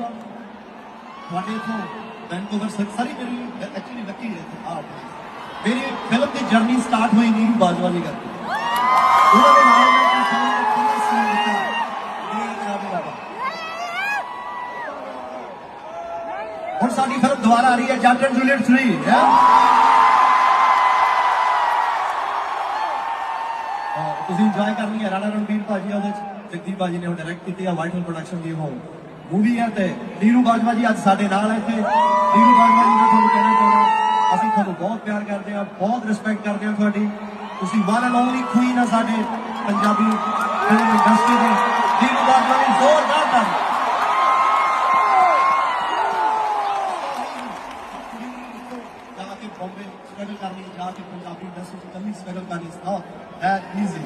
ਬਾਜਵਾ ਤੁਹਾਡੇ ਤੋਂ ਵੈਨਕੂਵਰ ਸਾਰੀ ਮੇਰੀ ਐਕਚੁਅਲੀ ਲੱਕੀ ਹੈ ਮੇਰੀ ਫਿਲਮ ਦੀ ਜਰਨੀ ਸਟਾਰਟ ਹੋਈ ਨੀਰੂ ਬਾਜਵਾ ਜੀ ਕਰਕੇ। ਉਹਨਾਂ ਦੇ ਨਾਲ ਮੈਂ ਆਪਣੀ ਫਿਲਮ ਦਾ ਪਹਿਲਾ ਸੀਨ ਦਿੱਤਾ ਇਹ ਮੇਰਾ ਮੇਰਾ ਹੁਣ ਸਾਡੀ ਫਿਲਮ ਦੁਬਾਰਾ ਆ ਰਹੀ ਹੈ, ਜੱਟ ਐਂਡ ਜੂਲੀਅਟ 3 ਹੈ, ਤੁਸੀਂ ਇੰਜੋਏ ਕਰਨੀ ਹੈ ਰਾਣਾ ਰਣਬੀਰ ਭਾਜੀ ਉਹਦੇ ਚ। ਜਗਦੀਪ ਭਾਜੀ ਨੇ ਉਹ ਡਾਇਰੈਕਟ ਕੀਤੀ ਆ ਵਾਈਟਲ ਪ੍ਰੋਡਕਸ਼ਨ ਦੀ ਉਹ। ਮੂਵੀ ਹੈ ਤੇ ਨੀਰੂ ਬਾਜਵਾ ਜੀ ਅੱਜ ਸਾਡੇ ਨਾਲ ਹੈ ਇੱਥੇ ਨੀਰੂ ਬਾਜਵਾ ਜੀ ਨੂੰ ਤੁਹਾਨੂੰ ਕਹਿਣਾ ਚਾਹੁੰਦਾ ਅਸੀਂ ਤੁਹਾਨੂੰ ਬਹੁਤ ਪਿਆਰ ਕਰਦੇ ਹਾਂ ਬਹੁਤ ਰਿਸਪੈਕਟ ਕਰਦੇ ਹਾਂ ਤੁਹਾਡੀ ਤੁਸੀਂ ਵਨ ਐਂਡ ਓਨਲੀ ਕੁਈਨ ਆ ਸਾਡੇ ਪੰਜਾਬੀ ਫਿਲਮ ਇੰਡਸਟਰੀ ਦੇ ਨੀਰੂ ਬਾਜਵਾ ਜੀ ਜ਼ੋਰਦਾਰ ਤਾੜੀ ਜਾ ਕੇ ਬੰਬੇ ਸਟਰਗਲ ਕਰਨੀ ਜਾ ਕੇ ਪੰਜਾਬੀ ਇੰਡਸਟਰੀ ਚ ਕੰਨੀ ਸਟਰਗਲ ਕਰਨੀ ਇਸ ਨਾਟ that easy